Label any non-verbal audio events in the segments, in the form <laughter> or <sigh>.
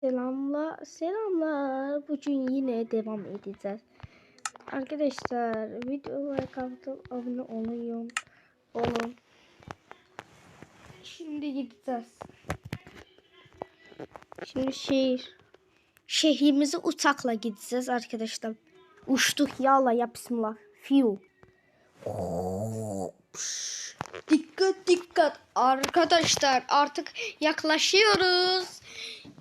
Selamlar, selamlar. Bugün yine devam edeceğiz. Arkadaşlar videoya katıp abone olun. Olun. Şimdi gideceğiz. Şimdi şehir. Şehrimize uçakla gideceğiz arkadaşlar. Uçtuk yalla ya bismillah. Fiu. Dikkat dikkat arkadaşlar artık yaklaşıyoruz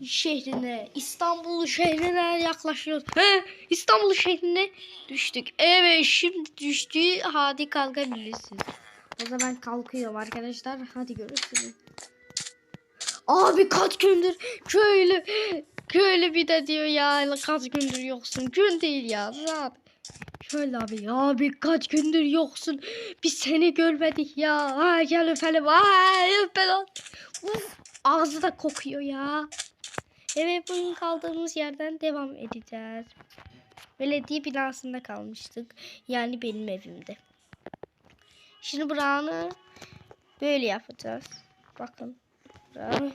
şehrine İstanbul şehrine yaklaşıyoruz. He, İstanbul şehrine düştük. Evet şimdi düştü. Hadi kalkabilirsiniz. O zaman kalkıyorum arkadaşlar. Hadi görüşürüz. Abi kaç gündür köylü köylü bir de diyor ya kaç gündür yoksun. Gün değil ya saat. Şöyle abi ya abi kaç gündür yoksun. Biz seni görmedik ya. Ha, gel öpelim. Ay öpelim. Uf, ağzı da kokuyor ya. Evet bugün kaldığımız yerden devam edeceğiz. Belediye binasında kalmıştık. Yani benim evimde. Şimdi buranı böyle yapacağız. Bakın. Buranı.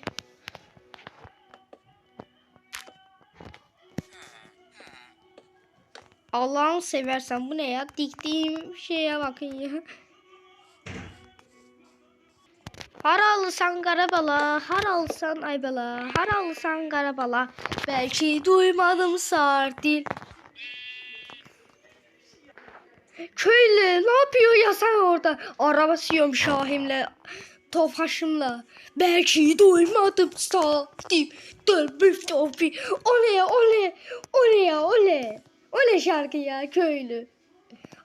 Allah'ını seversen bu ne ya? Diktiğim şeye bakın ya. Har alırsan karabala, har alırsan aybala, har alırsan karabala. Belki duymadım sardil. Köylü ne yapıyor ya sen orada? Araba sürüyorum Şahim'le, Tofaş'ımla. Belki duymadım sardil. Dönmüş tofi. Ole ole, ole ya ole. O şarkı ya köylü?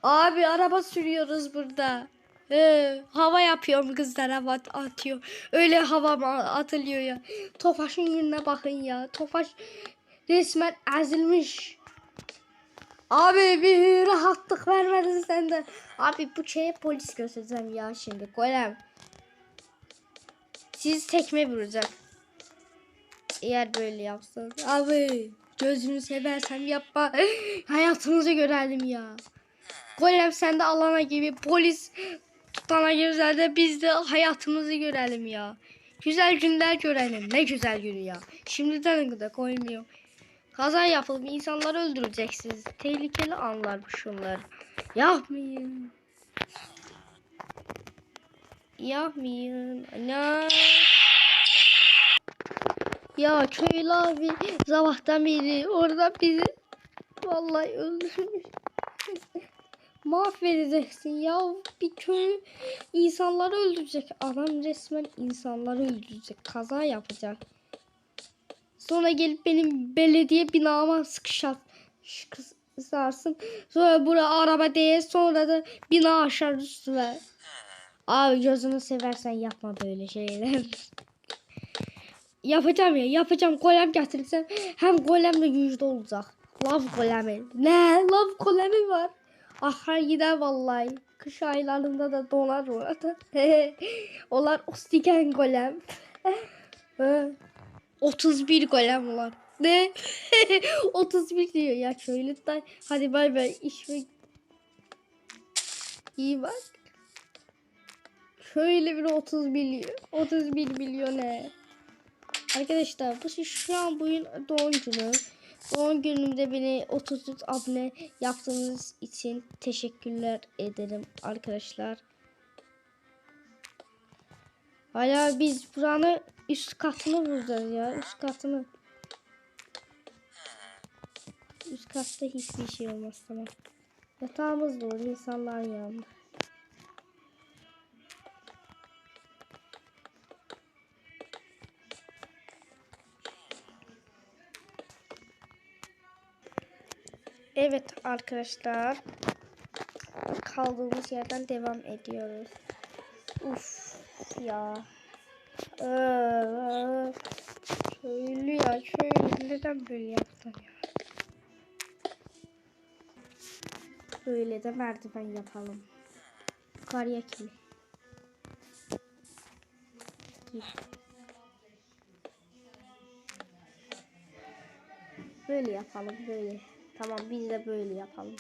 Abi araba sürüyoruz burada. Ee, hava yapıyorum kızlar hava atıyor. Öyle hava atılıyor ya. Tofaş'ın yüzüne bakın ya. Tofaş resmen ezilmiş. Abi bir rahatlık vermedin sen de. Abi bu şeye polis göstereceğim ya şimdi. Golem. Siz tekme vuracak. Eğer böyle yapsanız. Abi gözünü seversem yapma. <laughs> Hayatımızı görelim ya. Golem sen de alana gibi polis tutana güzel de biz de hayatımızı görelim ya. Güzel günler görelim. Ne güzel günü ya. Şimdiden de koymuyor. Kaza yapılıp insanları öldüreceksiniz. Tehlikeli anlar bu şunlar. Yapmayın. Yapmayın. Ana. Ya köylü abi sabahtan beri orada bizi vallahi öldürmüş. <laughs> Mahvedeceksin ya bir köy insanları öldürecek. Adam resmen insanları öldürecek. Kaza yapacak. Sonra gelip benim belediye binama sıkışar. Sıkışarsın. Sonra bura araba değil. Sonra da bina aşar üstüne. Abi gözünü seversen yapma böyle şeyler. <laughs> yapacağım ya yapacağım. Golem getirirsem hem golemle güçlü olacak. Lav golemi. Ne? Lav golemi var. Ahar gider vallahi. Kış aylarında da donar orada. <laughs> Onlar ostiken golem. 31 <laughs> golem var. Ne? <laughs> 31 diyor ya köylüden. Hadi bay bay. İş ve... İyi bak. Şöyle bir 30 milyon. 31 milyon ne? Arkadaşlar bu şu an bugün doğum günü. Doğum günümde beni 33 abone yaptığınız için teşekkürler ederim arkadaşlar. Hala biz buranın üst katını vuracağız ya. Üst katını. Üst katta hiçbir şey olmaz tamam. Yatağımız da olur insanların Evet arkadaşlar. Kaldığımız yerden devam ediyoruz. Uf ya. Ee, şöyle ya şöyle neden böyle yaptın ya? Böyle de merdiven yapalım. Yukarıya kim? Böyle yapalım böyle. Tamam biz de böyle yapalım.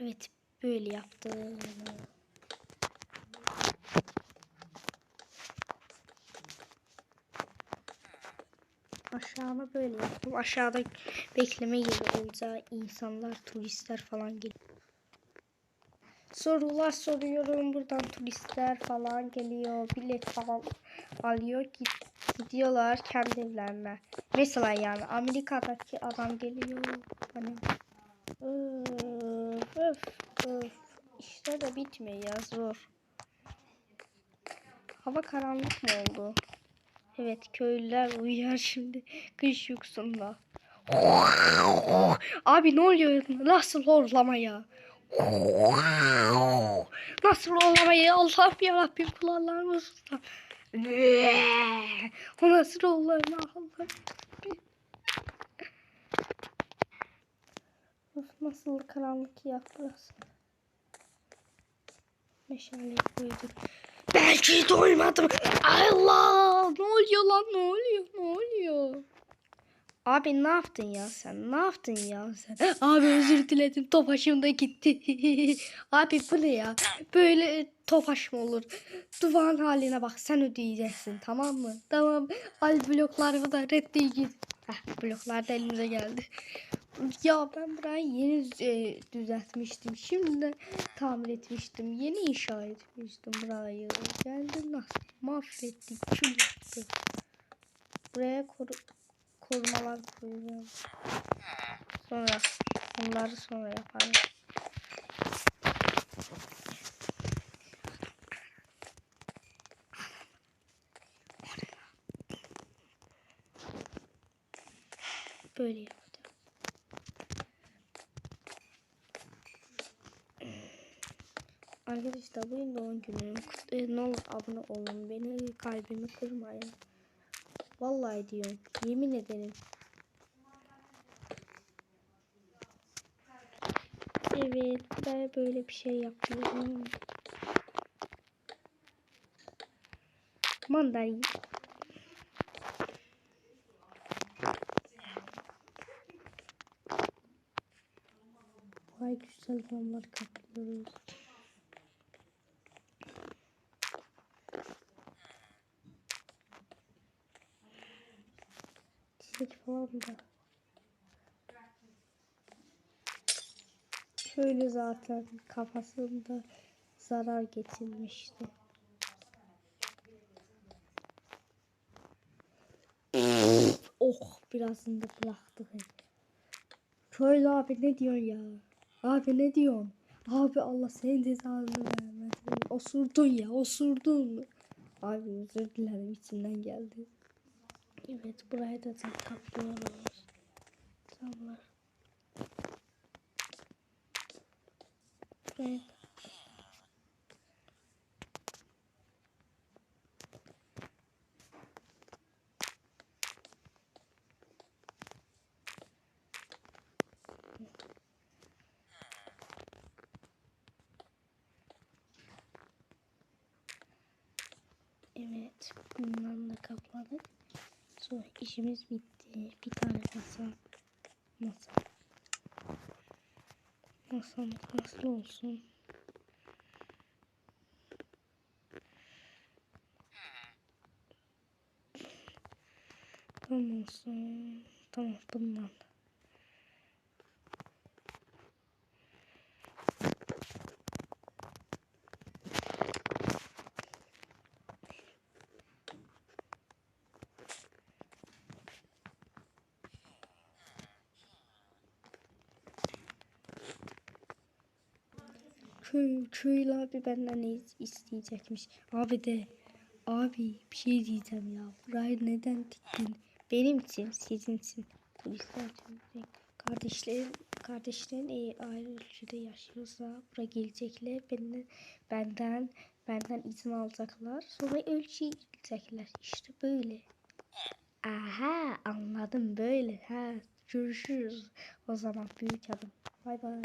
Evet böyle yaptım. Aşağıma böyle yaptım. Aşağıda bekleme yeri olacak. insanlar, turistler falan geliyor. Sorular soruyorum. Buradan turistler falan geliyor. Bilet falan alıyor. Gidiyorlar kendi evlerine. Mesela yani Amerika'daki adam geliyor. Hani öf, öf, öf. İşte de bitmiyor ya zor. Hava karanlık mı oldu? Evet köylüler uyuyor şimdi kış uykusunda. Abi ne oluyor? Nasıl horlama ya? Nasıl horlama ya? Allah'ım yarabbim kulağlarımı sultan. O nasıl horlama Allah'ım. Nasıl karanlık ya burası. Meşale koyduk. Belki doymadım. Allah! Ne oluyor lan? Ne oluyor? Ne oluyor? Abi ne yaptın ya sen? Ne yaptın ya sen? Abi özür diledim. Topaşım da gitti. <laughs> Abi bu ne ya? Böyle topaş mı olur? Duvarın haline bak. Sen ödeyeceksin. Tamam mı? Tamam. Al bloklarımı da reddeyeceğiz. Heh, bloklar da elimize geldi. Ya ben burayı yeni e, düzeltmiştim. Şimdi tamir etmiştim. Yeni inşa etmiştim burayı. Geldi nasıl? Mahvettik. Yaptı. Buraya koru korumalar koyacağım. Sonra onları sonra yaparım. Böyle Arkadaşlar bugün doğum günüm. E, Ne olur abone olun. Beni kalbimi kırmayın. Vallahi diyorum. Yemin ederim. Evet. Buraya böyle bir şey yapıyorum. Mandalina. Vay güzel zamlar kaplıyoruz. Çiçek falan da. Şöyle zaten kafasında zarar getirmişti. oh birazını da bıraktık. Köylü abi ne diyorsun ya? Abi ne diyorsun? Abi Allah senin cezanı vermesin. Osurdun ya osurdun. Abi özür dilerim içinden geldi. Evet buraya da tam kaplıyoruz. Tamam. Buraya da. Evet, bundan da kapladık. Sonra işimiz bitti. Bir tane masa. Masa. Masamız nasıl olsun? Tamam olsun. Tamam bundan. Köy, köylü abi benden isteyecekmiş. Abi de abi bir şey diyeceğim ya. Burayı neden diktin? Benim için, sizin için. Turistler için. Kardeşlerin, eğer ayrı ülkede yaşıyorsa buraya gelecekler. Benden, benden, benden izin alacaklar. Sonra ölçüye gidecekler. İşte böyle. Aha anladım böyle. Ha görüşürüz. O zaman büyük adım. Bay bay.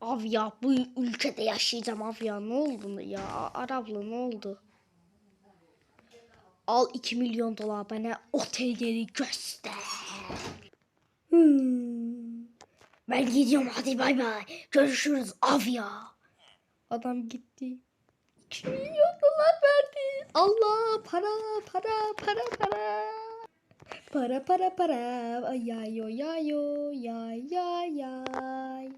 Abi ya bu ülkede yaşayacağım abi ya ne oldu ya Araplı ne oldu? Al 2 milyon dolar bana otelleri göster. Hmm. Ben gidiyorum hadi bay bay. Görüşürüz av ya. Adam gitti. 2 milyon dolar verdi. Allah para para para para. Para para para. Ay ay ay ay ay ay ay.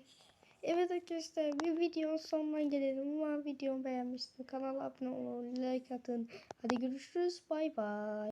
Evet arkadaşlar bir videonun sonuna gelelim. Umarım videomu beğenmişsiniz. Kanala abone olun, like atın. Hadi görüşürüz. Bay bay.